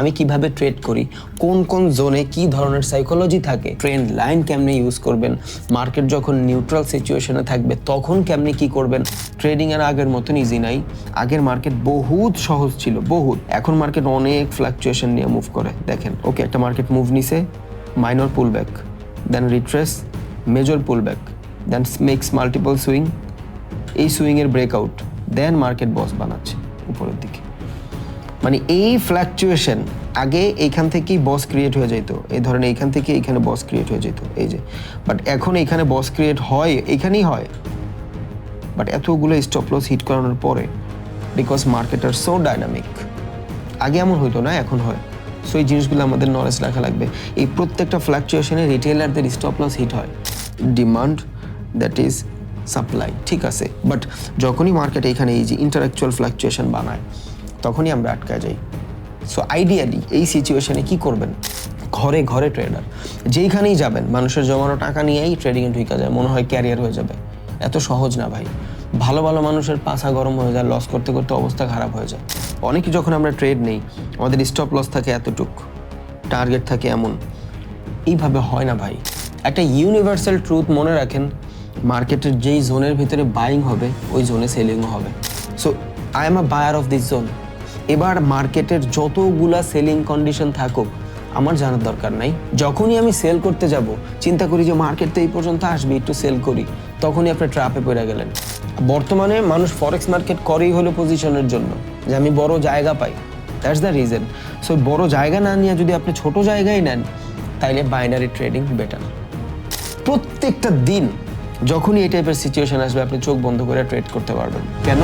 আমি কীভাবে ট্রেড করি, কোন কোন জোনে কি ধরনের সাইকোলজি থাকে ট্রেন্ড লাইন কেমনে ইউজ করবেন মার্কেট যখন নিউট্রাল সিচুয়েশনে থাকবে, তখন কেমনে কি করবেন ট্রেডিং এর আগের মতন ইজি নাই। আগের মার্কেট বহুত সহজ ছিল, বহুত। এখন মার্কেট অনেক ফ্লাকচুয়েশন নিয়ে মুভ করে, দেখেন ওকে একটা মার্কেট মুভ নিছে minor pull back then retrace major pull back then makes multiple swing এই সুইংয়ের ব্রেকআউট দেন মার্কেট বস বানাচ্ছে। মানে এই ফ্ল্যাকচুয়েশন আগে এইখান থেকেই বস ক্রিয়েট হয়ে যেত এই ধরনের এইখান থেকে এইখানে বস ক্রিয়েট হয়ে যেত এই যে বাট এখন এইখানে বস ক্রিয়েট হয়, এইখানেই হয়। বাট এতগুলো স্টপ লস হিট করানোর পরে বিকজ মার্কেট আর সো ডাইনামিক আগে এমন হইতো না, এখন হয়। সো এই জিনিসগুলো আমাদের নলেজ রাখা লাগবে। এই প্রত্যেকটা ফ্ল্যাকচুয়েশনে রিটেলারদের স্টপ লস হিট হয়। ডিমান্ড দ্যাট ইজ সাপ্লাই ঠিক আছে? বাট যখনই মার্কেট এখানে এই যে ইন্টারাকচুয়াল ফ্ল্যাকচুয়েশন বানায় তখনই আমরা আটকা যাই। সো আইডিয়ালি এই সিচুয়েশনে কি করবেন? ঘরে ঘরে ট্রেডার যেইখানেই যাবেন, মানুষের জমানো টাকা নিয়েই ট্রেডিংয়ে ঢুকা যায়, মনে হয় ক্যারিয়ার হয়ে যাবে। এত সহজ না ভাই। ভালো ভালো মানুষের পাছা গরম হয়ে যায় লস করতে করতে অবস্থা খারাপ হয়ে যায়। অনেকে যখন আমরা ট্রেড নেই, আমাদের স্টপ লস থাকে এতটুক টার্গেট থাকে এমন। এইভাবে হয় না ভাই। একটা ইউনিভার্সাল ট্রুথ মনে রাখেন মার্কেটের যেই জোনের ভিতরে বাইং হবে, ওই জোনে সেলিংও হবে। So I am a buyer of this zone এবার মার্কেটের যতগুলা সেলিং কন্ডিশন থাকুক, আমার জানার দরকার নাই। যখনই আমি সেল করতে যাব, চিন্তা করি যে মার্কেট তো এই পর্যন্ত আসবে, একটু সেল করি, তখনই আপনি ট্রাপে পড়ে গেলেন। বর্তমানে মানুষ ফরেক্স মার্কেট করেই হলো পজিশনের জন্য, যে আমি বড় জায়গা পাই। দ্যাটস দ্য রিজন সো বড় জায়গা না নিয়ে যদি আপনি ছোট জায়গায় নেন, তাইলে বাইনারি ট্রেডিং বেটার প্রত্যেকটা দিন, যখনই এই টাইপের সিচুয়েশন আসবে, আপনি চোখ বন্ধ করে ট্রেড করতে পারবেন। কেন?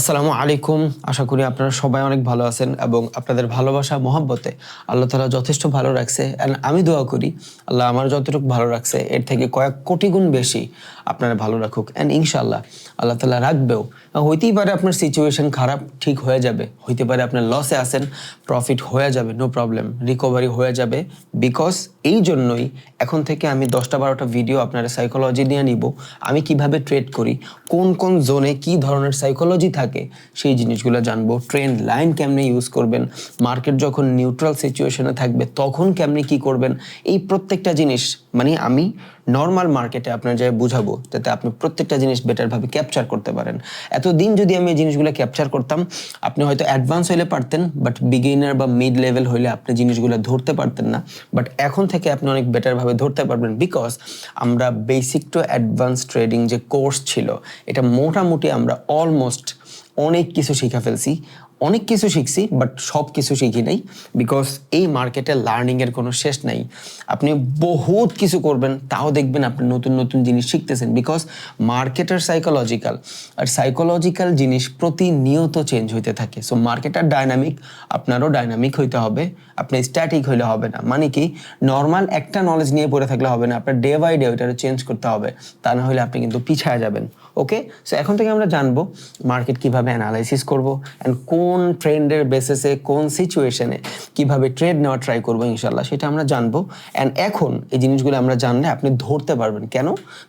আসসালামু আলাইকুম। আশা করি আপনারা সবাই অনেক ভালো আছেন এবং আপনাদের ভালোবাসা, মহাব্বতে আল্লাহ তালা যথেষ্ট ভালো রাখছে। অ্যান্ড আমি দোয়া করি, আল্লাহ আমার যতটুকু ভালো রাখছে, এর থেকে কয়েক কোটি গুণ বেশি আপনারা ভালো রাখুক। অ্যান্ড ইনশাল্লাহ আল্লাহ তালা রাখবেও। হইতেই পারে আপনার সিচুয়েশন খারাপ, ঠিক হয়ে যাবে। হইতে পারে আপনার লসে আসেন প্রফিট হয়ে যাবে নো প্রবলেম রিকভারি হয়ে যাবে। বিকজ এই জন্যই এখন থেকে আমি দশটা বারোটা ভিডিও আপনার সাইকোলজি নিয়ে নিব। আমি কীভাবে ট্রেড করি, কোন কোন জোনে কি ধরনের সাইকোলজি থাকে, সেই জিনিসগুলো জানব। ট্রেন্ড লাইন কেমনে ইউজ করবেন মার্কেট যখন নিউট্রাল সিচুয়েশনে থাকবে, তখন কেমনে কি করবেন, এই প্রত্যেকটা জিনিস মানে আমি নর্মাল মার্কেটে আপনার যাই বুঝাবো যাতে আপনি প্রত্যেকটা জিনিস বেটারভাবে ক্যাপচার করতে পারেন। এতদিন যদি আমি এই জিনিসগুলো ক্যাপচার করতাম, আপনি হয়তো অ্যাডভান্স হইলে পারতেন বাট বিগিনার বা মিড লেভেল হইলে আপনি জিনিসগুলো ধরতে পারতেন না। বাট এখন থেকে আপনি অনেক বেটারভাবে ধরতে পারবেন বিকজ আমরা বেসিক টু অ্যাডভান্স ট্রেডিং যে কোর্স ছিল, এটা মোটামুটি আমরা অলমোস্ট অনেক কিছু শিখে ফেলছি। অনেক কিছু শিখছি বাট সব কিছু শিখি নাই বিকজ এই মার্কেটে লার্নিংয়ের কোনো শেষ নাই। আপনি বহুত কিছু করবেন, তাও দেখবেন আপনি নতুন নতুন জিনিস শিখতেছেন বিকজ মার্কেটের সাইকোলজিক্যাল আর সাইকোলজিক্যাল জিনিস প্রতিনিয়ত চেঞ্জ হইতে থাকে। সো মার্কেটার ডাইনামিক আপনারও ডাইনামিক হইতে হবে। আপনি স্ট্যাটিক হইলে হবে না। মানে কি? নর্মাল একটা নলেজ নিয়ে পড়ে থাকলে হবে না। আপনার ডে বাই ডে ওইটাকে চেঞ্জ করতে হবে। তা না হলে আপনি কিন্তু পিছায় যাবেন। ওকে সো এখন থেকে আমরা জানব মার্কেট কীভাবে অ্যানালাইসিস করব অ্যান্ড কোন ট্রেন্ডের বেসিসে কোন সিচুয়েশনে কীভাবে ট্রেড নেওয়া ট্রাই করব ইনশাল্লাহ সেটা আমরা জানব। অ্যান্ড এখন এই জিনিসগুলো আমরা জানলে আপনি ধরতে পারবেন। কেন?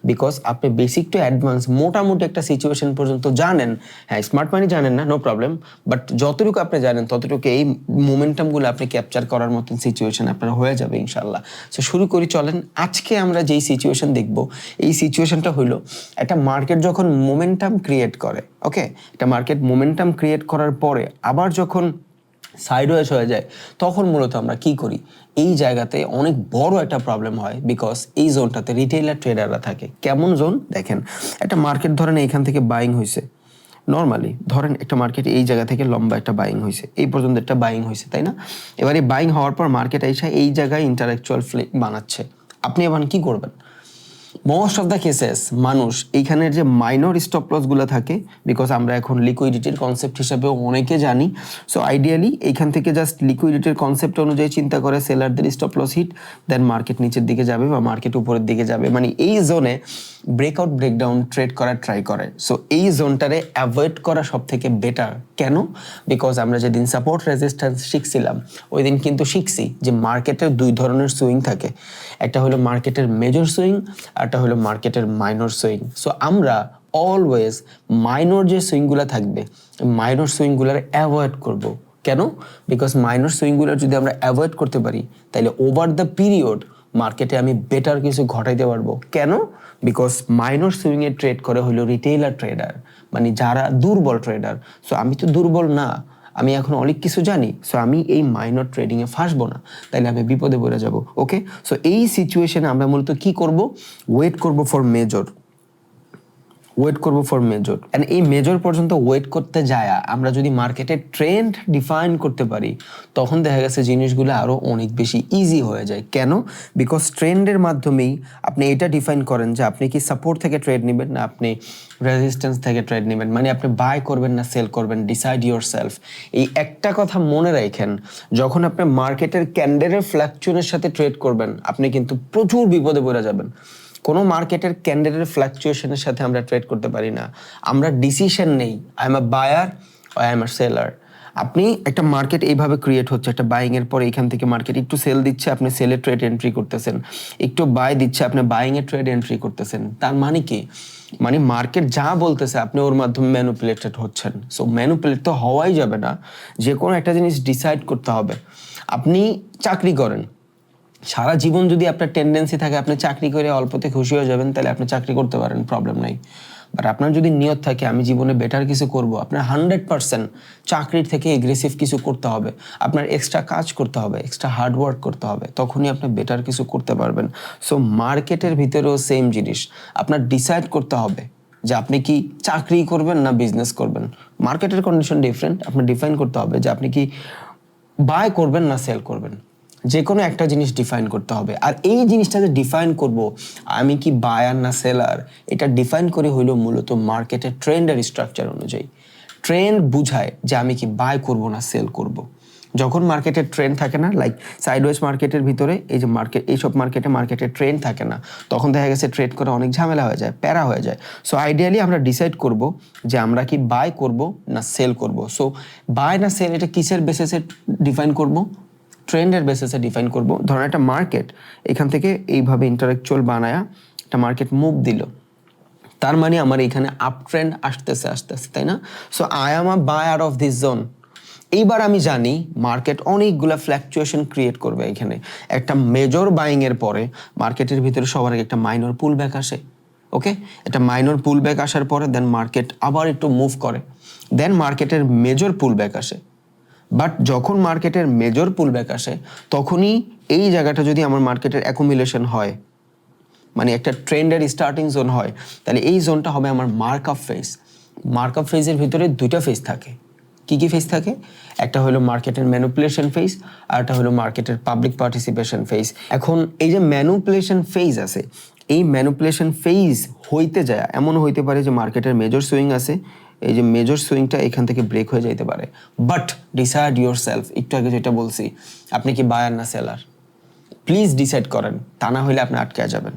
বিকজ আপনি বেসিক টু অ্যাডভান্স মোটামুটি একটা সিচুয়েশন পর্যন্ত জানেন। হ্যাঁ স্মার্ট মানি জানেন না নো প্রবলেম বাট যতটুকু আপনি জানেন, ততটুকু এই মোমেন্টামগুলো আপনি ক্যাপচার করার মতন সিচুয়েশন আপনার হয়ে যাবে ইনশাল্লাহ সো শুরু করি, চলেন। আজকে আমরা যেই সিচুয়েশন দেখব, এই সিচুয়েশনটা হইল একটা মার্কেট যখন মোমেন্টাম ক্রিয়েট করে ওকে একটা মার্কেট মোমেন্টাম ক্রিয়েট করার পরে আবার যখন সাইডওয়েজ হয়ে যায়, তখন মূলত আমরা কি করি? এই জায়গাতে অনেক বড় একটা প্রবলেম হয় বিকজ এই জোনটাতে রিটেইলার ট্রেডাররা থাকে। কেমন জোন দেখেন, একটা মার্কেট ধরেন এইখান থেকে বাইং হয়েছে নর্মালি ধরেন একটা মার্কেট এই জায়গা থেকে লম্বা একটা বাইং হয়েছে। এই পর্যন্ত একটা বাইং হয়েছে, তাই না? এবার এই বাইং হওয়ার পর মার্কেট এসে এই জায়গায় ইন্টারেকচুয়াল ফ্লে বানাচ্ছে। আপনি এবার কি করবেন? মোস্ট অফ দ্য কেসেস মানুষ এইখানের যে মাইনর স্টপ লসগুলো থাকে বিকজ আমরা এখন লিকুইডিটির কনসেপ্ট হিসাবে অনেকে জানি সো আইডিয়ালি এইখান থেকে জাস্ট লিকুইডিটির কনসেপ্ট অনুযায়ী চিন্তা করে সেলারদের stop loss hit then market নিচের দিকে যাবে বা মার্কেট উপরের দিকে যাবে। মানে এই জোনে ব্রেকআউট ব্রেকডাউন ট্রেড করার ট্রাই করে। সো এই জোনটারে অ্যাভয়েড করা সব থেকে বেটার কেন? বিকজ আমরা যেদিন সাপোর্ট রেজিস্ট্যান্স শিখছিলাম ওই দিন কিন্তু শিখছি যে মার্কেটের দুই ধরনের সুইং থাকে। একটা হলো মার্কেটের মেজর সুইং একটা হলো মার্কেটের মাইনর সুইং সো আমরা অলওয়েজ মাইনর যে সুইংগুলো থাকবে মাইনর সুইংগুলোর অ্যাভয়েড করব। কেন? বিকজ মাইনর সুইংগুলো যদি আমরা অ্যাভয়েড করতে পারি, তাহলে ওভার দ্য পিরিয়ড মার্কেটে আমি বেটার কিছু ঘটাইতে পারব। কেন? বিকজ মাইনর সুইংয়ে ট্রেড করে হলো রিটেইলার ট্রেডার মানে যারা দুর্বল ট্রেডার সো আমি তো দুর্বল না আমি এখন অনেক কিছু জানি সো আমি এই মাইনর ট্রেডিংয়ে ফাঁসবো না, তাইলে আমি বিপদে পড়ে যাব ওকে সো এই সিচুয়েশনে আমরা মূলত কি করব? ওয়েট করব ফর মেজর ওয়েট করব ফর মেজর অ্যান্ড এই মেজর পর্যন্ত ওয়েট করতে যায় আমরা যদি মার্কেটের ট্রেন্ড ডিফাইন করতে পারি, তখন দেখা গেছে জিনিসগুলো আরও অনেক বেশি ইজি হয়ে যায়। কেন? বিকজ ট্রেন্ডের মাধ্যমেই আপনি এটা ডিফাইন করেন যে আপনি কি সাপোর্ট থেকে ট্রেড নেবেন না আপনি রেজিস্ট্যান্স থেকে ট্রেড নেবেন। মানে আপনি বাই করবেন না সেল করবেন ডিসাইড ইউর সেলফ এই একটা কথা মনে রাখেন, যখন আপনি মার্কেটের ক্যান্ডেলের ফ্ল্যাকচুনের সাথে ট্রেড করবেন, আপনি কিন্তু প্রচুর বিপদে পড়ে যাবেন। কোনো মার্কেটের ক্যান্ডেলের ফ্ল্যাকচুয়েশনের সাথে আমরা ট্রেড করতে পারি না। আমরা ডিসিশন নেই I am a buyer I am a seller আপনি একটা মার্কেট এইভাবে ক্রিয়েট হচ্ছে, একটা বাইং এর পর এখান থেকে মার্কেট একটু সেল দিচ্ছে, আপনি সেলে ট্রেড এন্ট্রি করতেছেন। একটু বাই দিচ্ছে, আপনি বাইং এর ট্রেড এন্ট্রি করতেছেন। তার মানে কি? মানে মার্কেট যা বলতেছে, আপনি ওর মাধ্যমে ম্যানুপুলেটেড হচ্ছেন। সো ম্যানুপুলেট তো হওয়াই যাবে না। যে কোনো একটা জিনিস ডিসাইড করতে হবে। আপনি চাকরি করেন। সারা জীবন যদি আপনার টেন্ডেন্সি থাকে, আপনি চাকরি করে অল্পতে খুশি হয়ে যাবেন, তাহলে আপনি চাকরি করতে পারেন প্রবলেম নাই। বাট আপনার যদি নিয়ত থাকে, আমি জীবনে বেটার কিছু করব, আপনার হান্ড্রেড পার্সেন্ট চাকরির থেকে এগ্রেসিভ কিছু করতে হবে, আপনার এক্সট্রা কাজ করতে হবে এক্সট্রা হার্ড ওয়ার্ক করতে হবে, তখনই আপনি বেটার কিছু করতে পারবেন। সো মার্কেটের ভিতরেও সেম জিনিস, আপনার ডিসাইড করতে হবে যে আপনি কি চাকরি করবেন না বিজনেস করবেন। মার্কেটের কন্ডিশন ডিফারেন্ট আপনি ডিফাইন করতে হবে যে আপনি কি বাই করবেন না সেল করবেন। যে কোনো একটা জিনিস ডিফাইন করতে হবে। আর এই জিনিসটা যে ডিফাইন করব আমি কি বায়ার না সেলার এটা ডিফাইন করে হইল মূলত মার্কেটের ট্রেন্ডের স্ট্রাকচার অনুযায়ী। ট্রেন্ড বুঝায় যে আমি কি বাই করব না সেল করব। যখন মার্কেটের ট্রেন্ড থাকে না লাইক সাইডওয়েজ মার্কেটের ভিতরে এই যে মার্কেট এইসব মার্কেটে মার্কেটের ট্রেন্ড থাকে না, তখন দেখা গেছে ট্রেড করে অনেক ঝামেলা হয়ে যায়, প্যারা হয়ে যায়। সো আইডিয়ালি আমরা ডিসাইড করব যে আমরা কি বাই করব না সেল করব। সো বাই না সেল এটা কিসের বেসিসে ডিফাইন করব? ট্রেন্ডের বেসিসে ডিফাইন করব। ধরেন একটা মার্কেট এখান থেকে এইভাবে ইন্টারেকচুয়াল বানায়া একটা মার্কেট মুভ দিল। তার মানে আমার এখানে আপ ট্রেন্ড আসতেছে আসতেছে, তাই না? So I am a buy buyer of this zone এইবার আমি জানি মার্কেট অনেকগুলো ফ্ল্যাকচুয়েশন ক্রিয়েট করবে এখানে। একটা মেজর বাইংয়ের পরে মার্কেটের ভিতরে সবার আগে একটা মাইনর পুল ব্যাক আসে ওকে একটা মাইনর পুল ব্যাক আসার পরে দেন মার্কেট আবার একটু মুভ করে। দেন মার্কেটের মেজর পুল ব্যাক আসে। বাট যখন মার্কেটের মেজর পুল ব্যাক আসে, তখনই এই জায়গাটা যদি আমার মার্কেটের অ্যাকুমুলেশন হয় মানে একটা ট্রেন্ডের স্টার্টিং জোন হয়, তাহলে এই জোনটা হবে আমার mark up phase mark up ফেজের ভিতরে দুইটা ফেজ থাকে। কী কী ফেজ থাকে? একটা হলো মার্কেটের ম্যানুপুলেশন ফেজ আর একটা হলো মার্কেটের পাবলিক পার্টিসিপেশন ফেজ এখন এই যে ম্যানুপুলেশন ফেজ আছে, এই ম্যানুপুলেশন ফেজ হইতে যায় এমন হইতে পারে যে মার্কেটের মেজর সুইং আছে এই যে মেজর সুইংটা এখান থেকে ব্রেক হয়ে যাইতে পারে। বাট ডিসাইড ইউর সেলফ একটু আগে যেটা বলছি, আপনি কি বায়ার না সেলার প্লিজ ডিসাইড করেন, তা না হলে আপনি আটকে যাবেন।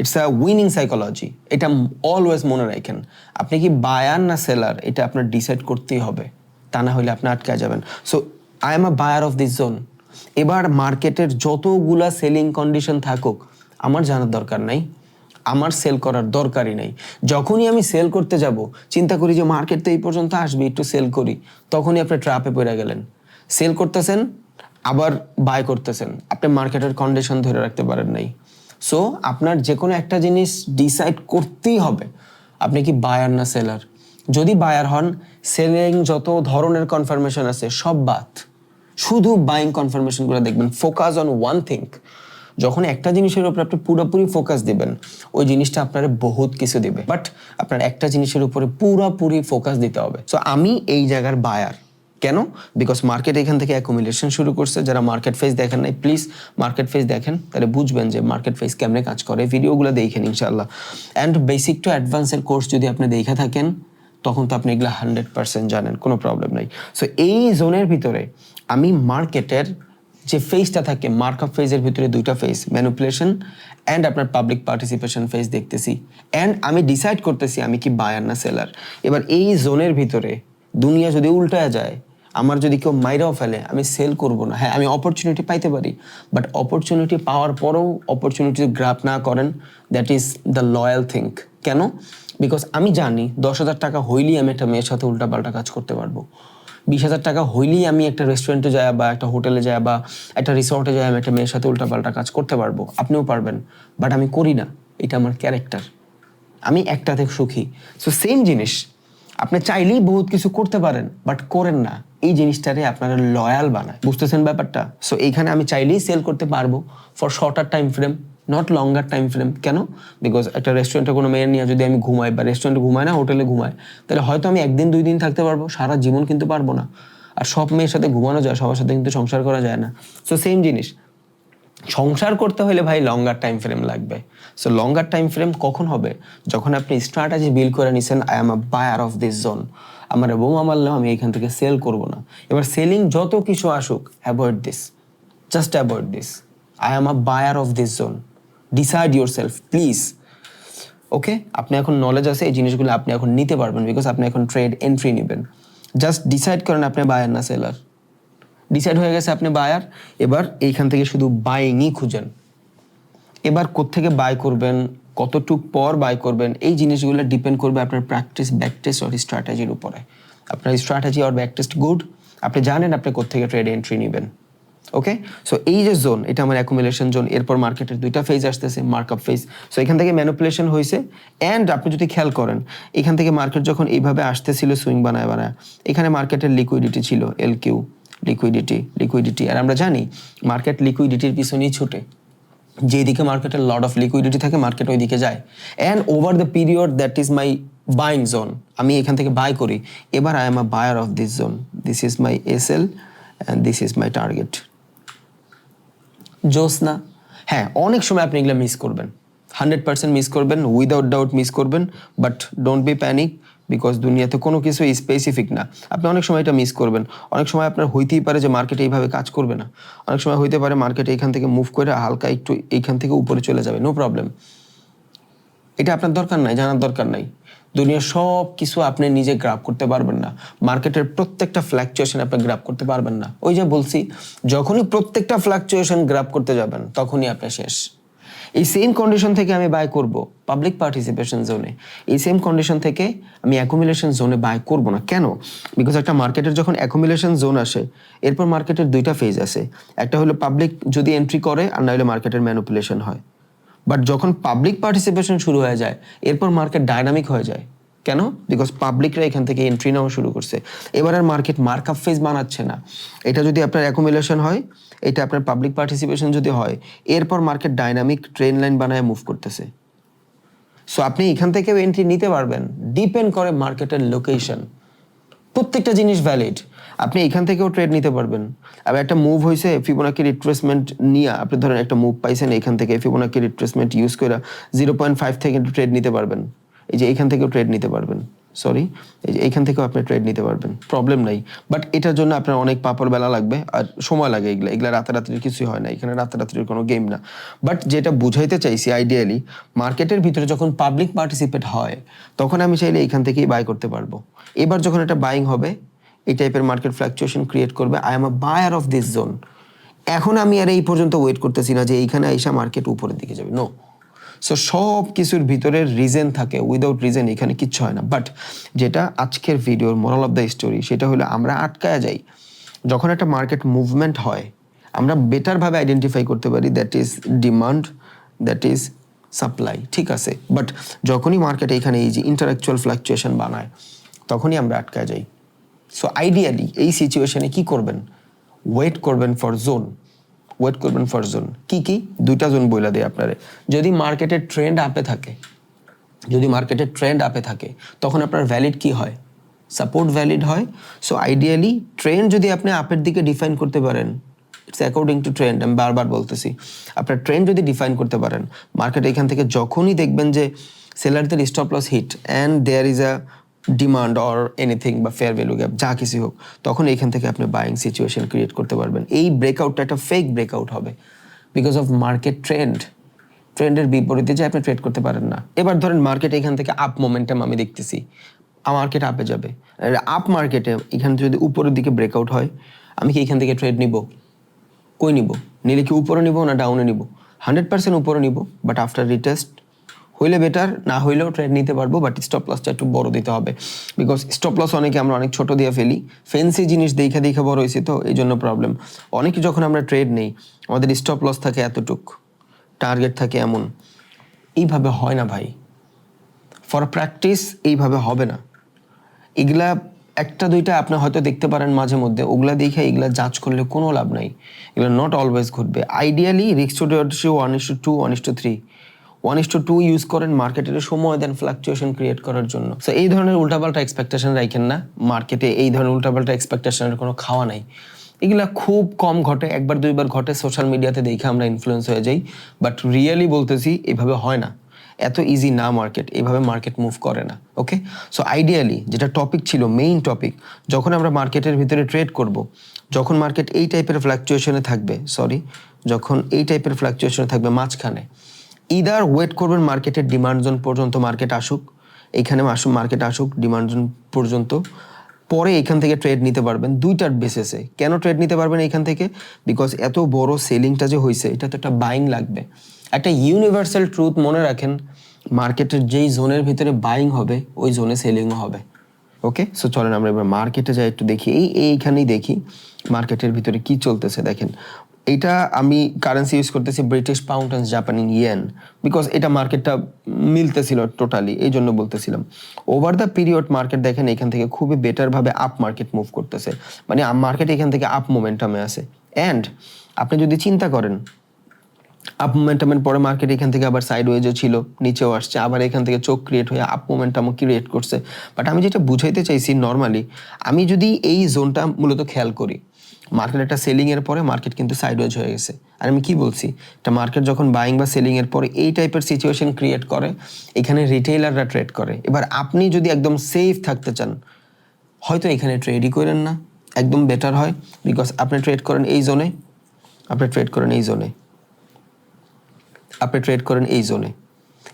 ইটস আ উইনিং সাইকোলজি এটা অলওয়েজ মনে রাখেন। আপনি কি বায়ার না সেলার এটা আপনার ডিসাইড করতেই হবে, তা না হলে আপনি আটকে যাবেন। So I am a buyer of this zone এবার মার্কেটের যতগুলা সেলিং কন্ডিশন থাকুক, আমার জানার দরকার নাই। আমার সেল করার দরকারই নেই। যখনই আমি সেল করতে যাব, চিন্তা করি যে মার্কেট তো এই পর্যন্ত আসবে, একটু সেল করি। তখনই আপনি ট্রাপে পড়ে গেলেন। সেল করতেছেন, আবার বাই করতেছেন। আপনি মার্কেটের কন্ডিশন ধরে রাখতে পারেন নাই। সো আপনার যে কোনো একটা জিনিস ডিসাইড করতেই হবে, আপনি কি বায়ার না সেলার যদি বায়ার হন সেলিং যত ধরনের কনফার্মেশন আছে, সব বাদ। শুধু বাইং কনফার্মেশনগুলো দেখবেন। ফোকাস অন ওয়ান থিং যখন একটা জিনিসের উপর আপনি পুরোপুরি ফোকাস দিবেন, ওই জিনিসটা আপনার বহুত কিছু দিবে। বাট আপনার একটা জিনিসের উপরে পুরোপুরি ফোকাস দিতে হবে। সো আমি এই জায়গার বায়ার কেন? বিকজ মার্কেট এখান থেকে অ্যাকুমুলেশন শুরু করছে। যারা মার্কেট ফেস দেখেন নাই প্লিজ মার্কেট ফেস দেখেন। তাহলে বুঝবেন যে মার্কেট ফেস কেমনে কাজ করে। ভিডিওগুলো দেখেন ইনশাল্লাহ অ্যান্ড বেসিক টু অ্যাডভান্সের কোর্স যদি আপনি দেখে থাকেন, তখন তো আপনি এগুলো হান্ড্রেড পার্সেন্ট জানেন, কোনো প্রবলেম নাই। সো এই জোনের ভিতরে আমি মার্কেটের যে ফেজটা থাকে মার্কআপ ফেজের ভিতরে দুইটা ফেজ ম্যানুপুলেশন অ্যান্ড আপনার পাবলিক পার্টিসিপেশন ফেজ দেখতেছি। অ্যান্ড আমি ডিসাইড করতেছি আমি কি বায়ার না সেলার এবার এই জোনের ভিতরে দুনিয়া যদি উল্টায় যায়, আমার যদি কেউ মাইরাও ফেলে, আমি সেল করব না। হ্যাঁ আমি অপরচুনিটি পাইতে পারি বাট অপরচুনিটি পাওয়ার পরেও অপরচুনিটি গ্রাপ না করেন that is the loyal think কেন? বিকজ আমি জানি দশ হাজার টাকা হইলেই আমি একটা মেয়ের সাথে উল্টাপাল্টা কাজ করতে পারব। বিশ হাজার টাকা হইলেই আমি একটা রেস্টুরেন্টে যাই বা একটা হোটেলে যাই বা একটা রিসর্টে যাই আমি একটা মেয়ের সাথে উল্টাপাল্টা কাজ করতে পারব। আপনিও পারবেন বাট আমি করি না। এটা আমার ক্যারেক্টার আমি একটাতে সুখী। সো সেম জিনিস। আপনি চাইলেই বহুত কিছু করতে পারেন বাট করেন না। এই জিনিসটারে আপনারা লয়াল বানায়। বুঝতেছেন ব্যাপারটা? সো এইখানে আমি চাইলেই সেল করতে পারব for shorter time frame not longer time frame কেন? বিকজ একটা রেস্টুরেন্টে কোনো মেয়ের নিয়ে যদি আমি ঘুমাই বা রেস্টুরেন্টে ঘুমাই না হোটেলে ঘুমাই, তাহলে হয়তো আমি একদিন, দুই দিন থাকতে পারব, সারা জীবন কিন্তু পারব না। আর সব মেয়ের সাথে ঘুমানো যায়, সবার সাথে কিন্তু সংসার করা যায় না। সো সেম জিনিস। সংসার করতে হলে ভাই লঙ্গার টাইম ফ্রেম লাগবে। সো লঙ্গার টাইম ফ্রেম কখন হবে? যখন আপনি স্ট্র্যাটেজি বিল করে নিছেন I am a buyer of this zone আমার বোমা মারলেও আমি এখান থেকে সেল করব না। এবার সেলিং যত কিছু আসুক avoid this just avoid this I am a buyer of this zone decide yourself please okay আপনি এখন নলেজ আছে, এই জিনিসগুলো আপনি এখন নিতে পারবেন বিকজ আপনি এখন ট্রেড এন্ট্রি নেবেন। জাস্ট ডিসাইড করেন আপনি বায়ার না সেলার ডিসাইড হয়ে গেছে আপনি বায়ার এবার এইখান থেকে শুধু বাইংই খুঁজেন। এবার কোত্থেকে বাই করবেন, কতটুক পর বাই করবেন, এই জিনিসগুলো ডিপেন্ড করবে আপনার প্র্যাকটিস ব্যাকটেস্ট আর স্ট্র্যাটেজির উপরে। আপনার স্ট্র্যাটেজি আর ব্যাকটেস্ট গুড আপনি জানেন আপনি কোত্থেকে ট্রেড এন্ট্রি নেবেন। ওকে সো এই যে জোন এটা আমার অ্যাকুমুলেশন জোন এরপর মার্কেটের দুইটা ফেজ আসতেছে মার্কআপ ফেজ সো এখান থেকে ম্যানুপুলেশন হয়েছে অ্যান্ড আপনি যদি খেয়াল করেন, এখান থেকে মার্কেট যখন এইভাবে আসতেছিল সুইং বানায় বানায়, এখানে মার্কেটের লিকুইডিটি ছিল এল কিউ লিকুইডিটি লিকুইডিটি আর আমরা জানি মার্কেট লিকুইডিটির পিছনেই ছুটে। যেদিকে মার্কেটের লট অফ লিকুইডিটি থাকে মার্কেট ওই দিকে যায়। And over the period that is my buying zone আমি এখান থেকে বাই করি। এবার I am a buyer of this zone this is my S L and this is my target জোসনা হ্যাঁ অনেক সময় আপনি এগুলো মিস করবেন। হান্ড্রেড পার্সেন্ট মিস করবেন উইদাউট ডাউট মিস করবেন but don't be panic because দুনিয়াতে কোনো কিছু স্পেসিফিক না। আপনি অনেক সময় এটা মিস করবেন। অনেক সময় আপনার হইতেই পারে যে মার্কেট এইভাবে কাজ করবে না। অনেক সময় হইতে পারে মার্কেট এইখান থেকে মুভ করে হালকা একটু এইখান থেকে উপরে চলে যাবে নো প্রবলেম এটা আপনার দরকার নাই, জানার দরকার নাই। দুনিয়ার সব কিছু আপনি নিজে গ্রাফ করতে পারবেন না। মার্কেটের প্রত্যেকটা ফ্ল্যাকচুয়েশন আপনি গ্রাফ করতে পারবেন না। ওই যে বলছি, যখনই প্রত্যেকটা ফ্ল্যাকচুয়েশন গ্রাফ করতে যাবেন, তখনই আপনি শেষ। এই সেম কন্ডিশন থেকে আমি বাই করব পাবলিক পার্টিসিপেশন জোনে এই সেম কন্ডিশন থেকে আমি অ্যাকুমুলেশন জোনে বাই করব না। কেন? বিকজ একটা মার্কেটের যখন অ্যাকুমুলেশন জোন আসে, এরপর মার্কেটের দুইটা ফেজ আছে। একটা হলো পাবলিক যদি এন্ট্রি করে, আর না হলে মার্কেটের ম্যানুপুলেশন হয়। বাট যখন পাবলিক পার্টিসিপেশন শুরু হয়ে যায়, এরপর মার্কেট ডাইনামিক হয়ে যায়। কেন? বিকজ পাবলিকরা এখান থেকে এন্ট্রি নেওয়া শুরু করছে। এবার আর মার্কেট মার্কআপ ফেজ বানাচ্ছে না। এটা যদি আপনার অ্যাকুমুলেশন হয়, এটা আপনার পাবলিক পার্টিসিপেশন যদি হয়, এরপর মার্কেট ডাইনামিক ট্রেন লাইন বানায় মুভ করতেছে। সো আপনি এখান থেকেও এন্ট্রি নিতে পারবেন। ডিপেন্ড করে মার্কেটের লোকেশন প্রত্যেকটা জিনিস ভ্যালিড আপনি এখান থেকেও ট্রেড নিতে পারবেন। আবার একটা মুভ হয়েছে ফিবোনাকি রিট্রেসমেন্ট নিয়ে। আপনি ধরেন একটা মুভ পাইছেন এখান থেকে ফিবোনাকি রিট্রেসমেন্ট ইউজ করে জিরো পয়েন্ট ফাইভ থেকে ট্রেড নিতে পারবেন। এই যে এখান থেকেও ট্রেড নিতে পারবেন। সরি এই যে এইখান থেকেও আপনি ট্রেড নিতে পারবেন। প্রবলেম নাই। বাট এটার জন্য আপনার অনেক পাপড় বেলা লাগবে আর সময় লাগে এগুলো। এগুলো রাতারাতির কিছুই হয় না। এখানে রাতারাতির কোনো গেম না। বাট যেটা বুঝাইতে চাইছি আইডিয়ালি মার্কেটের ভিতরে যখন পাবলিক পার্টিসিপেট হয়, তখন আমি চাইলে এখান থেকেই বাই করতে পারব। এবার যখন এটা বাইং হবে এই টাইপের মার্কেট ফ্লাকচুয়েশন ক্রিয়েট করবে। I am a buyer of this zone এখন আমি আর এই পর্যন্ত ওয়েট করতেছি না যে এইখানে আইসা মার্কেট উপরের দিকে যাবে। নো সো সব কিছুর ভিতরে রিজেন থাকে। উইদাউট রিজেন এখানে কিচ্ছু হয় না। বাট যেটা আজকের ভিডিওর মোরাল অফ দ্য স্টোরি সেটা হলো আমরা আটকায়া যাই। যখন একটা মার্কেট মুভমেন্ট হয়, আমরা বেটারভাবে আইডেন্টিফাই করতে পারি that is demand that is supply ঠিক আছে? বাট যখনই মার্কেট এখানে এই যে ইন্টারাকচুয়াল ফ্লাকচুয়েশন বানায়, তখনই আমরা আটকায় যাই। সো আইডিয়ালি এই সিচুয়েশনে কি করবেন? ওয়েট করবেন ফর জোন ওয়েট করবেন ফর জোন কি কি? দুইটা জোন বইলা দেয় আপনারে। যদি মার্কেটের ট্রেন্ড আপে থাকে, যদি মার্কেটের ট্রেন্ড আপে থাকে, তখন আপনার ভ্যালিড কি হয়? সাপোর্ট ভ্যালিড হয়। সো আইডিয়ালি ট্রেন্ড যদি আপনি আপের দিকে ডিফাইন করতে পারেন ইটস অ্যাকর্ডিং টু ট্রেন্ড আমি বারবার বলতেছি। আপনার ট্রেন্ড যদি ডিফাইন করতে পারেন মার্কেট এখান থেকে যখনই দেখবেন যে সেলারদের stop loss hit and there is a demand or anything বা ফেয়ার ভ্যালু গ্যাপ যা কিছু হোক, তখন এইখান থেকে আপনি বাইং সিচুয়েশন ক্রিয়েট করতে পারবেন। এই ব্রেকআউটটা একটা ফেক ব্রেকআউট হবে। বিকজ অফ মার্কেট ট্রেন্ড ট্রেন্ডের বিপরীতে যে আপনি ট্রেড করতে পারেন না। এবার ধরেন মার্কেট এখান থেকে আপ মোমেন্টাম আমি দেখতেছি। মার্কেট আপে যাবে। আপ মার্কেটে এখান থেকে যদি উপরের দিকে ব্রেকআউট হয়, আমি কি এখান থেকে ট্রেড নিব? কই নিব? নিলে কি উপরে নিব না ডাউনে নিব? হান্ড্রেড পার্সেন্ট উপরে নিব বাট আফটার রিটেস্ট হইলে বেটার না হইলেও ট্রেড নিতে পারব বাট স্টপ লসটা একটু বড় দিতে হবে। বিকজ স্টপ লস অনেকে আমরা অনেক ছোট দিয়ে ফেলি। ফেন্সি জিনিস দেখে দেখে বড় হয়েছে তো, এই জন্য প্রবলেম অনেকে যখন আমরা ট্রেড নেই, আমাদের স্টপ লস থাকে এতটুক টার্গেট থাকে এমন। এইভাবে হয় না ভাই। ফর প্র্যাকটিস এইভাবে হবে না। এগুলা, একটা দুইটা আপনি হয়তো দেখতে পারেন মাঝে মধ্যে, ওগুলা দেখে এগুলা যাচ করলে কোনো লাভ নাই। এগুলো নট অলওয়েজ ঘটবে। আইডিয়ালি রিক্স to one is to two one is to three one is to two use করেন মার্কেটের সময় দেন ফ্লাকচুয়েশন ক্রিয়েট করার জন্য। সো এই ধরনের উল্টাপাল্টা এক্সপেকটেশন রাখেন না। মার্কেটে এই ধরনের উল্টাপাল্টা এক্সপেকটেশনের কোনো খাওয়া নাই। এগুলা খুব কম ঘটে, একবার দুইবার ঘটে সোশ্যাল মিডিয়াতে দেখে আমরা ইনফ্লুয়েন্স হয়ে যাই। বাট রিয়েলি বলতেছি, এভাবে হয় না। এত ইজি না মার্কেট এইভাবে মার্কেট মুভ করে না। ওকে সো আইডিয়ালি যেটা টপিক ছিল মেইন টপিক যখন আমরা মার্কেটের ভিতরে ট্রেড করব, যখন মার্কেট এই টাইপের ফ্ল্যাকচুয়েশনে থাকবে সরি যখন এই টাইপের ফ্ল্যাকচুয়েশনে থাকবে মাঝখানে ইদার ওয়েট করবেন মার্কেটের ডিমান্ড জোন পর্যন্ত মার্কেট আসুক। এইখানে আসুক, মার্কেট আসুক, ডিমান্ড জোন পর্যন্ত। পরে এখান থেকে ট্রেড নিতে পারবেন দুইটার বেসেসে। কেন ট্রেড নিতে পারবেন এখান থেকে? বিকজ এত বড় সেলিংটা যে হয়েছে এটা তো একটা বাইং লাগবে। একটা ইউনিভার্সাল ট্রুথ মনে রাখেন, মার্কেটের যেই জোনের ভিতরে বাইং হবে, ওই জোনে সেলিংও হবে। ওকে সো চলেন আমরা এবার মার্কেটে যাই, একটু দেখি। এই, এইখানেই দেখি মার্কেটের ভিতরে কি চলতেছে। দেখেন এটা আমি কারেন্সি ইউজ করতেছি ব্রিটিশ পাউন্ড অ্যান্ড জাপানি ইয়েন বিকজ এটা মার্কেটটা মিলতেছিল টোটালি এই জন্য বলতেছিলাম। ওভার দ্য পিরিয়ড মার্কেট দেখেন এখান থেকে খুবই বেটারভাবে আপ মার্কেট মুভ করতেছে। মানে মার্কেট এখান থেকে আপ মোমেন্টামে আছে। অ্যান্ড আপনি যদি চিন্তা করেন আপ মোমেন্টামের পরে মার্কেট এখান থেকে আবার সাইড ওয়েজও ছিল, নিচেও আসছে, আবার এখান থেকে চোখ ক্রিয়েট হয়ে আপ মোমেন্টামও ক্রিয়েট করছে। বাট আমি যেটা বুঝাইতে চাইছি নর্মালি আমি যদি এই জোনটা মূলত খেয়াল করি মার্কেট একটা সেলিং এর পরে মার্কেট কিন্তু সাইড ওয়েজ হয়ে গেছে। আর আমি কি বলছি? একটা মার্কেট যখন বাইং বা সেলিং এর পরে এই টাইপের সিচুয়েশন ক্রিয়েট করে, এখানে রিটেইলাররা ট্রেড করে। এবার আপনি যদি একদম সেফ থাকতে চান, হয়তো এখানে ট্রেডই করেন না, একদম বেটার হয়। বিকজ আপনি ট্রেড করেন এই জোনে আপনি ট্রেড করেন এই জোনে আপনি ট্রেড করেন এই জোনে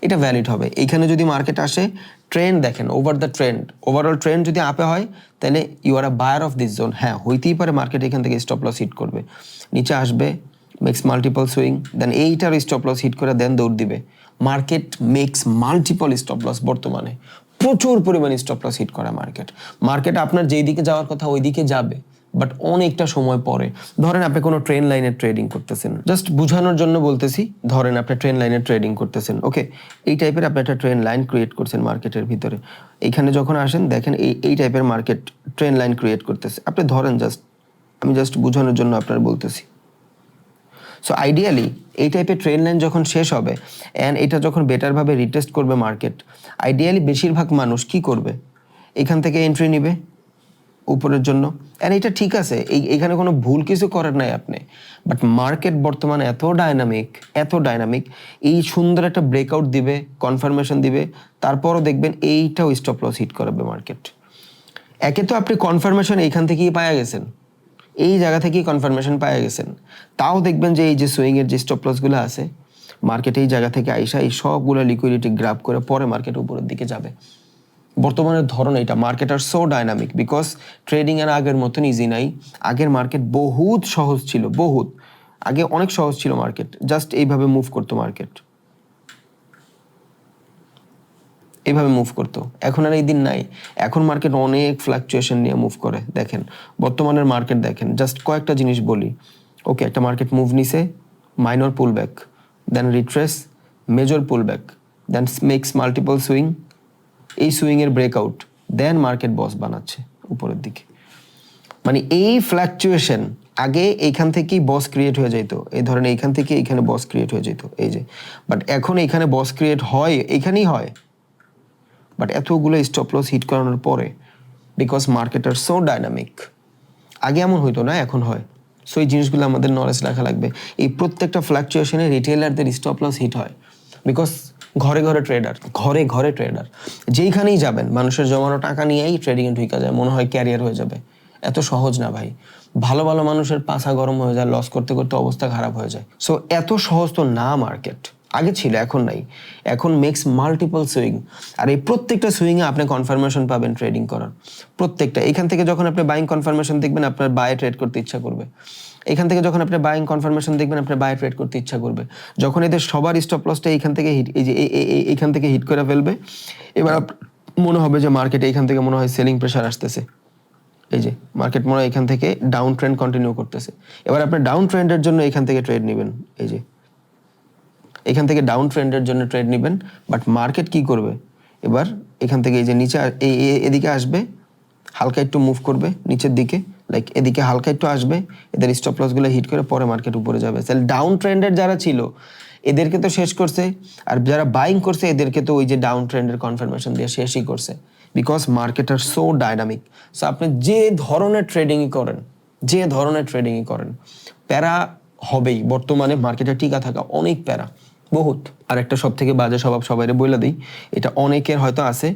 এটা ভ্যালিড হবে। এইখানে যদি মার্কেট আসে ট্রেন্ড দেখেন over the trend overall trend যদি আপে হয়, তাহলে you are a buyer of this zone হ্যাঁ হইতেই পারে মার্কেট এখান থেকে স্টপ লস হিট করবে। নিচে আসবে মেক্স মাল্টিপল সুইং দেন এইটার স্টপ লস হিট করে দেন দৌড় দিবে। Market makes multiple stop loss বর্তমানে। প্রচুর পরিমাণে স্টপ লস হিট করে মার্কেট মার্কেট আপনার যেই দিকে যাওয়ার কথা ওই দিকে যাবে। বাট অনেকটা সময় পরে। ধরেন আপনি কোনো ট্রেন লাইনে ট্রেডিং করতেছেন। জাস্ট বোঝানোর জন্য বলতেছি, ধরেন আপনি ট্রেন লাইনে ট্রেডিং করতেছেন। ওকে এই টাইপের আপনি একটা ট্রেন লাইন ক্রিয়েট করছেন মার্কেটের ভিতরে। এইখানে যখন আসেন, দেখেন এই এই টাইপের মার্কেট ট্রেন লাইন ক্রিয়েট করতেছে। আপনি ধরেন জাস্ট আমি জাস্ট বোঝানোর জন্য আপনার বলতেছি। সো আইডিয়ালি এই টাইপের ট্রেন লাইন যখন শেষ হবে অ্যান্ড এটা যখন বেটারভাবে রিটেস্ট করবে মার্কেট আইডিয়ালি বেশিরভাগ মানুষ কি করবে? এখান থেকে এন্ট্রি নিবে। উপরের জন্য। অ্যান্ড এটা ঠিক আছে, এই, এখানে কোনো ভুল কিছু করার নাই আপনি। বাট মার্কেট বর্তমানে এত ডায়নামিক এত ডায়নামিক এই সুন্দর একটা ব্রেকআউট দিবে কনফার্মেশন দিবে, তারপরও দেখবেন এইটাও স্টপ লস হিট করাবে মার্কেট একে তো আপনি কনফার্মেশন এইখান থেকেই পাওয়া গেছেন। এই জায়গা থেকেই কনফার্মেশন পাওয়া গেছেন। তাও দেখবেন যে এই যে সুইংয়ের যে স্টপ লসগুলো আছে মার্কেট এই জায়গা থেকে আইসা এই সবগুলো লিকুইডিটি গ্রাব করে পরে মার্কেট উপরের দিকে যাবে। বর্তমানের ধরন এটা মার্কেট আর সো ডাইনামিক বিকজ ট্রেডিং এর আগের মতন ইজি নাই। আগের মার্কেট বহুত সহজ ছিল, বহুত। আগে অনেক সহজ ছিল মার্কেট জাস্ট এইভাবে মুভ করতো মার্কেট এইভাবে মুভ করতো। এখন আর এই দিন নাই। এখন মার্কেট অনেক ফ্লাকচুয়েশন নিয়ে মুভ করে, দেখেন। বর্তমানের মার্কেট দেখেন জাস্ট কয়েকটা জিনিস বলি। ওকে একটা মার্কেট মুভ নিছে minor pull back then retrace major pull back then makes multiple swing এই সুইংয়ের ব্রেকআউট দেন মার্কেট বস বানাচ্ছে উপরের দিকে। মানে এই ফ্ল্যাকচুয়েশন আগে এইখান থেকেই বস ক্রিয়েট হয়ে যেত এই ধরেন এইখান থেকে এইখানে বস ক্রিয়েট হয়ে যেত এই যে বাট এখন এইখানে বস ক্রিয়েট হয় এইখানেই হয়। বাট এতগুলো স্টপ লস হিট করানোর পরে বিকজ মার্কেট আর সো ডাইনামিক আগে এমন হইতো না, এখন হয়। সো এই জিনিসগুলো আমাদের নলেজ রাখা লাগবে। এই প্রত্যেকটা ফ্ল্যাকচুয়েশনে রিটেলারদের স্টপ লস হিট হয়। বিকজ ঘরে ঘরে ট্রেডার ঘরে ঘরে ট্রেডার যেইখানেই যাবেন, মানুষের জমানো টাকা নিয়েই ট্রেডিংয়ে ঢুকে যায়, মনে হয় ক্যারিয়ার হয়ে যাবে। এত সহজ না ভাই। ভালো ভালো মানুষের পাছা গরম হয়ে যায় লস করতে করতে অবস্থা খারাপ হয়ে যায়। সো এত সহজ তো না মার্কেট আগে ছিল, এখন নাই। এখন মেক্স মাল্টিপল সুইং আর এই প্রত্যেকটা সুইংয়ে আপনি কনফার্মেশন পাবেন ট্রেডিং করার। প্রত্যেকটা। এখান থেকে যখন আপনি বাইং কনফার্মেশন দেখবেন, আপনার বায়ে ট্রেড করতে ইচ্ছা করবে। এখান থেকে যখন আপনি বাইং কনফার্মেশন দেখবেন, আপনার বায়ে ট্রেড করতে ইচ্ছা করবে। যখন এদের সবার স্টপ লসটা এইখান থেকে হিট এই যে এই- এই- এই- এইখান থেকে হিট করে ফেলবে, এবার মনে হবে যে মার্কেটে এইখান থেকে মনে হয় সেলিং প্রেশার আসতেছে। এই যে মার্কেট মনে হয় এখান থেকে ডাউন ট্রেন্ড কন্টিনিউ করতেছে। এবার আপনি ডাউন ট্রেন্ডের জন্য এখান থেকে ট্রেড নেবেন। এই যে এখান থেকে ডাউন ট্রেন্ডের জন্য ট্রেড নেবেন বাট মার্কেট কি করবে? এবার এখান থেকে এই যে নিচে এই- এদিকে আসবে, হালকা একটু মুভ করবে নিচের দিকে লাইক এদিকে হালকা একটু আসবে, এদের স্টপ লসগুলো হিট করে পরে মার্কেট উপরে যাবে। তাহলে ডাউন ট্রেন্ডের যারা ছিল, এদেরকে তো শেষ করছে, আর যারা বাইং করছে, এদেরকে তো ওই যে ডাউন ট্রেন্ডের কনফার্মেশন দিয়ে শেষই করছে বিকজ মার্কেট আর সো ডাইনামিক সো আপনি যে ধরনের ট্রেডিংই করেন, যে ধরনের ট্রেডিংই করেন, প্যারা হবেই। বর্তমানে মার্কেটে টিকা থাকা অনেক প্যারা। বহুত। আর একটা সব থেকে বাজে স্বভাব সবাই বলে দিই, এটা অনেকের হয়তো আছে,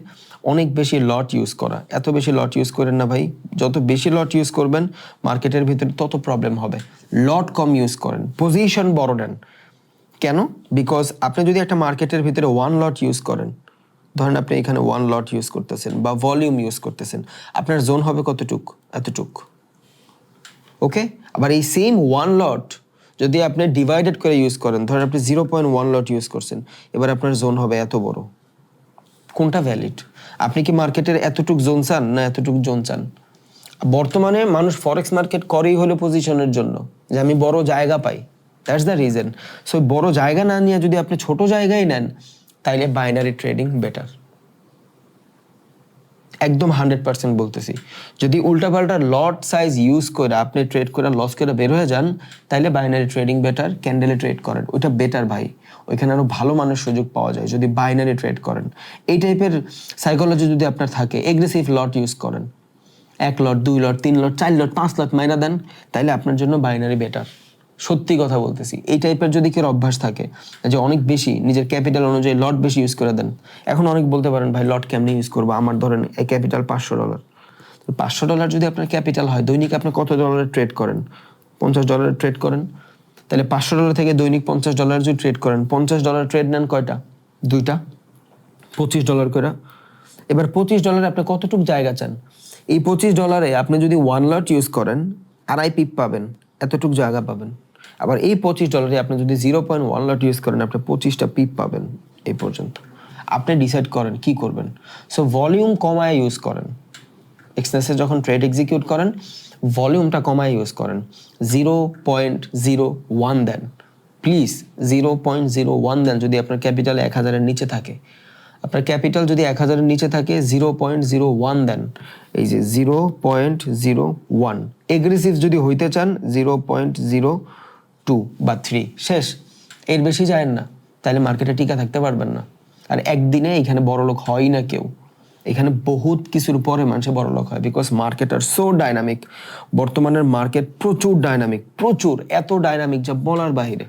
অনেক বেশি লট ইউজ করা। এত বেশি লট ইউজ করেন না ভাই, যত বেশি লট ইউজ করবেন, মার্কেটের ভিতরে তত প্রবলেম হবে। লট কম ইউজ করেন পজিশন বড় নেন। কেন? বিকজ আপনি যদি একটা মার্কেটের ভিতরে ওয়ান লট ইউজ করেন, ধরেন আপনি এখানে ওয়ান লট ইউজ করতেছেন বা ভলিউম ইউজ করতেছেন, আপনার জোন হবে কতটুক? এতটুক। ওকে আবার এই সেম ওয়ান লট যদি আপনি ডিভাইডেড করে ইউজ করেন, ধরেন আপনি zero point one lot use করছেন, এবার আপনার জোন হবে এত বড়। কোনটা ভ্যালিড আপনি কি মার্কেটের এতটুক জোন চান না এতটুক জোন চান? বর্তমানে মানুষ ফরেক্স মার্কেট করেই হলো পজিশনের জন্য, যে আমি বড় জায়গা পাই। দ্যাটস দ্য রিজন সো বড় জায়গা না নিয়ে যদি আপনি ছোট জায়গায় নেন, তাইলে বাইনারি ট্রেডিং বেটার একদম হান্ড্রেড পার্সেন্ট বলতেছি। যদি উল্টাপাল্টা লট সাইজ ইউজ করে আপনি ট্রেড করে লস করে বের হয়ে যান তাহলে বাইনারি ট্রেডিং বেটার ক্যান্ডেলে ট্রেড করেন। ওইটা বেটার ভাই। ওইখানে আরও ভালো মানুষ সুযোগ পাওয়া যায় যদি বাইনারি ট্রেড করেন। এই টাইপের সাইকোলজি যদি আপনার থাকে এগ্রেসিভ লট ইউজ করেন। এক লট দুই লট তিন লট চার লট পাঁচ লট মাইনা দেন তাহলে আপনার জন্য বাইনারি বেটার সত্যি কথা বলতেছি। এই টাইপের যদি কেউ অভ্যাস থাকে, যে অনেক বেশি নিজের ক্যাপিটাল অনুযায়ী লট বেশি ইউজ করে দেন, এখন অনেক বলতে পারেন, ভাই লট কেমনি ইউজ করব? আমার ধরেন এই ক্যাপিটাল পাঁচশো ডলার পাঁচশো ডলার যদি আপনার ক্যাপিটাল হয়, দৈনিক আপনি কত ডলারের ট্রেড করেন? পঞ্চাশ ডলারের ট্রেড করেন। তাহলে পাঁচশো ডলার থেকে দৈনিক পঞ্চাশ ডলার যদি ট্রেড করেন, পঞ্চাশ ডলার ট্রেড নেন কয়টা? দুইটা। পঁচিশ ডলার করে এবার পঁচিশ ডলারে আপনি কতটুকু জায়গা চান? এই পঁচিশ ডলারে আপনি যদি ওয়ান লট ইউজ করেন, আড়াই পিপ পাবেন, এতটুকু জায়গা পাবেন। আবার এই পঁচিশ ডলারে আপনি যদি zero point one lot use করেন, আপনি পঁচিশটা পিপ পাবেন এই পর্যন্ত। আপনি ডিসাইড করেন কি করবেন। সো ভলিউম কমায় ইউজ করেন। এক্সপ্রেসে যখন ট্রেড এক্সিকিউট করেন ভলিউমটা কমায় ইউজ করেন। Zero point zero one then please zero point zero one দেন যদি আপনার ক্যাপিটাল এক হাজারের নিচে থাকে। আপনার ক্যাপিটাল যদি এক হাজারের নিচে থাকে জিরো পয়েন্ট জিরো ওয়ান দেন এই যে zero point zero one aggressive যদি হইতে চান জিরো পয়েন্ট জিরো টু বা থ্রি শেষ। এর বেশি যায় না। তাহলে মার্কেটে টিকা থাকতে পারবেন না। আর একদিনে এখানে বড় লোক হয় না কেউ। এখানে বহুত কিছুর পরে মানুষের বড় লোক হয় বিকজ মার্কেট আর সো ডাইনামিক বর্তমানের মার্কেট প্রচুর ডাইনামিক প্রচুর। এত ডাইনামিক যা বলার বাহিরে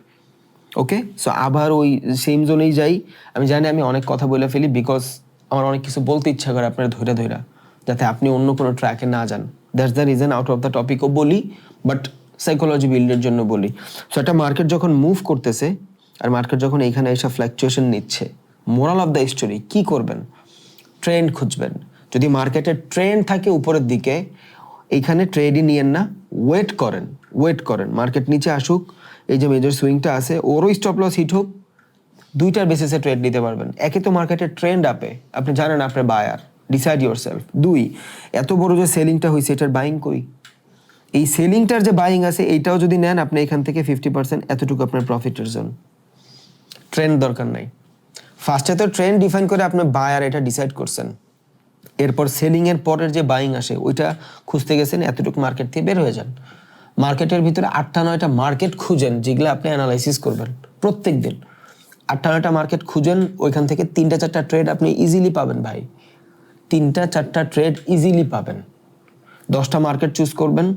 ওকে সো আবার ওই সেম জোনেই যাই। আমি জানি আমি অনেক কথা বলে ফেলি বিকজ আমার অনেক কিছু বলতে ইচ্ছা করে আপনার ধৈরা ধৈরা যাতে আপনি অন্য কোনো ট্র্যাকে না যান। That's the reason out of the টপিকও বলি। বাট সাইকোলজি বিল্ডের জন্য বলি। সো একটা মার্কেট যখন মুভ করতেছে, আর মার্কেট যখন এইখানে এসে ফ্ল্যাকচুয়েশন নিচ্ছে মোরাল অফ দ্য স্টোরি কি করবেন? ট্রেন্ড খুঁজবেন। যদি মার্কেটের ট্রেন্ড থাকে উপরের দিকে এইখানে ট্রেডই নিয়েন না ওয়েট করেন ওয়েট করেন। মার্কেট নিচে আসুক, এই যে মেজর সুইংটা আছে, ওরও স্টপ লস হিট হোক, দুইটার বেসিসে ট্রেড নিতে পারবেন। একে তো মার্কেটের ট্রেন্ড আপে আপনি জানেন আপনার বায়ার ডিসাইড ইউর সেলফ দুই, এত বড় যে সেলিংটা হয়েছে, এটার বাইং কই? এই সেলিংটার যে বাইং আছে, এইটাও যদি নেন, আপনি এখান থেকে ফিফটি পার্সেন্ট এতটুকু আপনার প্রফিটের জন্য ট্রেন্ড দরকার নাই। ফার্স্টে তো ট্রেন্ড ডিফাইন করে আপনি বায়ার এটা ডিসাইড করছেন। এরপর সেলিং এর পরের যে বাইং আসে, ওইটা খুঁজতে গেছেন, এতটুকু মার্কেট থেকে বের হয়ে যান। মার্কেটের ভিতরে আটটা নয়টা মার্কেট খুঁজেন, যেগুলো আপনি অ্যানালাইসিস করবেন প্রত্যেক দিন আটটা নয়টা মার্কেট খুঁজেন, ওইখান থেকে তিনটা চারটা ট্রেড আপনি ইজিলি পাবেন ভাই। তিনটা চারটা ট্রেড ইজিলি পাবেন। দশটা মার্কেট চুজ করবেন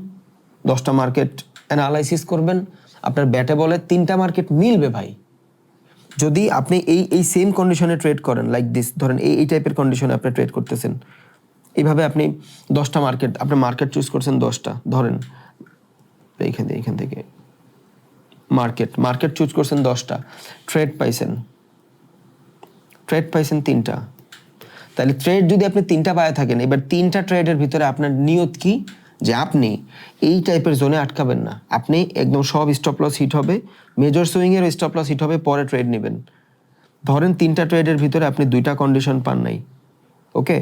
দশটা মার্কেট অ্যানালাইসিস করবেন। আপনার ব্যাটে বলে তিনটা মার্কেট মিলবে ভাই। যদি আপনি এই এই সেম কন্ডিশনে ট্রেড করেন লাইক দিস ধরেন এই এই টাইপের কন্ডিশনে আপনি ট্রেড করতেছেন। এইভাবে আপনি দশটা মার্কেট আপনি মার্কেট চুজ করছেন দশটা। ধরেন, এইখান থেকে এইখান থেকে। মার্কেট মার্কেট চুজ করছেন দশটা। ট্রেড পাইছেন। ট্রেড পাইছেন তিনটা। তাহলে ট্রেড যদি আপনি তিনটা পায়ে থাকেন, এবার তিনটা ট্রেডের ভিতরে আপনার নিয়ত কি? যে আপনি এই টাইপের জোনে আটকাবেন না। আপনি একদম সব স্টপ লস হিট হবে মেজর সুইংয়ের স্টপ লস হিট হবে, পরে ট্রেড নেবেন। ধরেন তিনটা ট্রেডের ভিতরে আপনি দুইটা কন্ডিশন পান নাই, ওকে?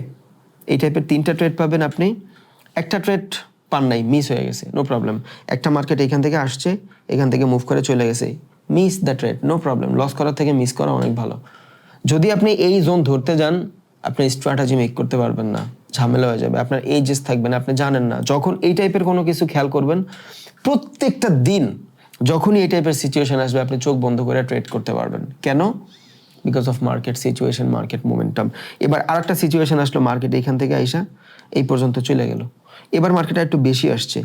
এই টাইপের তিনটা ট্রেড পাবেন আপনি, একটা ট্রেড পান নাই মিস হয়ে গেছে নো প্রবলেম একটা মার্কেট এখান থেকে আসছে, এখান থেকে মুভ করে চলে গেছে miss the trade no problem loss করার থেকে মিস করা অনেক ভালো। যদি আপনি এই জোন ধরতে যান, আপনি স্ট্র্যাটাজি মেক করতে পারবেন না। ঝামেলা হয়ে যাবে, আপনার এইজেস থাকবে না, আপনি জানেন না। যখন এই টাইপের কোনো কিছু খেয়াল করবেন, প্রত্যেকটা দিন যখনই এই টাইপের সিচুয়েশন আসবে, আপনি চোখ বন্ধ করে ট্রেড করতে পারবেন। কেন? Because of market situation market momentum এবার আর একটা সিচুয়েশন আসলো মার্কেট এইখান থেকে আইসা এই পর্যন্ত চলে গেল। এবার মার্কেট একটু বেশি আসছে।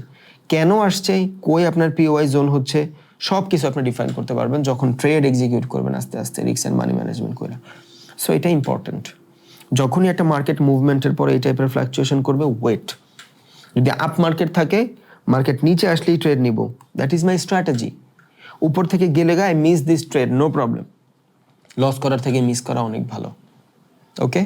কেন আসছে? কই আপনার পিওয়াই জোন হচ্ছে? সব কিছু আপনি ডিফাইন করতে পারবেন, যখন ট্রেড এক্সিকিউট করবেন আস্তে আস্তে রিক্স অ্যান্ড মানি ম্যানেজমেন্ট করে সো এটা ইম্পর্টেন্ট যখনই একটা মার্কেট মুভমেন্টের পরে এই টাইপের ফ্লাকচুয়েশন করবে ওয়েট যদি আপ মার্কেট থাকে মার্কেট নিচে আসলেই ট্রেড নিব। দ্যাট ইজ মাই স্ট্র্যাটেজি উপর থেকে গেলে গায়ে miss this trade no problem loss করার থেকে মিস করা অনেক ভালো। ওকে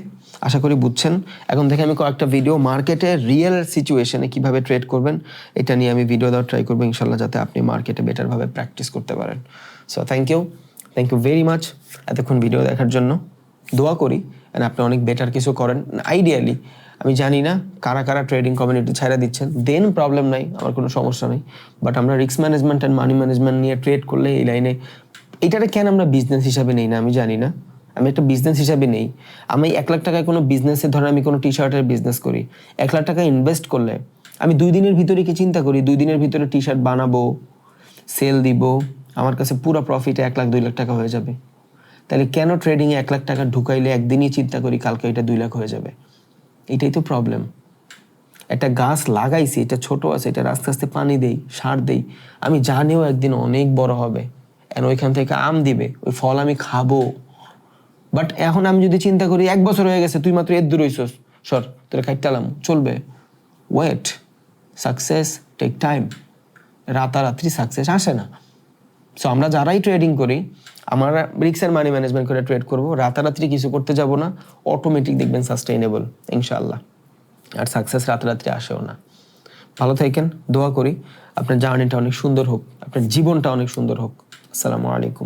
আশা করি বুঝছেন। এখন থেকে আমি কয়েকটা ভিডিও মার্কেটে রিয়েল সিচুয়েশনে কীভাবে ট্রেড করবেন, এটা নিয়ে আমি ভিডিও দেওয়ার ট্রাই করব, ইনশাল্লাহ, যাতে আপনি মার্কেটে বেটারভাবে প্র্যাকটিস করতে পারেন। So thank you thank you very much এতক্ষণ ভিডিও দেখার জন্য। দোয়া করি, and আপনি অনেক বেটার কিছু করেন। আইডিয়ালি আমি জানি না কারা কারা ট্রেডিং কমিউনিটি ছাড়া দিচ্ছেন। দেন প্রবলেম নাই, আমার কোনো সমস্যা নেই। বাট আমরা risk management and money management নিয়ে ট্রেড করলে এই লাইনে এইটারে কেন আমরা বিজনেস হিসাবে নেই না, আমি জানি না। আমি একটা বিজনেস হিসাবে নেই। আমি এক লাখ টাকায় কোনো বিজনেসে ধরেন আমি কোনো টি শার্টের বিজনেস করি। এক লাখ টাকা ইনভেস্ট করলে, আমি দুই দিনের ভিতরে কি চিন্তা করি? দুই দিনের ভিতরে টি শার্ট বানাবো সেল দিব, আমার কাছে পুরো প্রফিট এক লাখ, দুই লাখ টাকা হয়ে যাবে। তাহলে কেন ট্রেডিংয়ে এক লাখ টাকা ঢুকাইলে একদিনই চিন্তা করি কালকে এটা দুই লাখ হয়ে যাবে? এটাই তো প্রবলেম একটা গাছ লাগাইছি, এটা ছোট আছে এটা আস্তে আস্তে পানি দেই, সার দেই, আমি জানিও একদিন অনেক বড় হবে। এন্ড ওইখান থেকে আম দিবে, ওই ফল আমি খাব। বাট এখন আমি যদি চিন্তা করি, এক বছর হয়ে গেছে, তুই মাত্র এর দূর হইছস। সর, তোর খাইটালাম চলবে। ওয়েট সাকসেস টেক টাইম রাতারাত্রি সাকসেস আসে না। সো আমরা যারাই ট্রেডিং করি, আমরা রিক্সের মানি ম্যানেজমেন্ট করে ট্রেড করব রাতারাত্রি কিছু করতে যাব না অটোমেটিক দেখবেন সাস্টেইনেবল ইনশাআল্লাহ। আর সাকসেস রাতারাত্রি আসেও না। ভালো থাকেন, দোয়া করি, আপনার জার্নিটা অনেক সুন্দর হোক, আপনার জীবনটা অনেক সুন্দর হোক। আসসালামু আলাইকুম।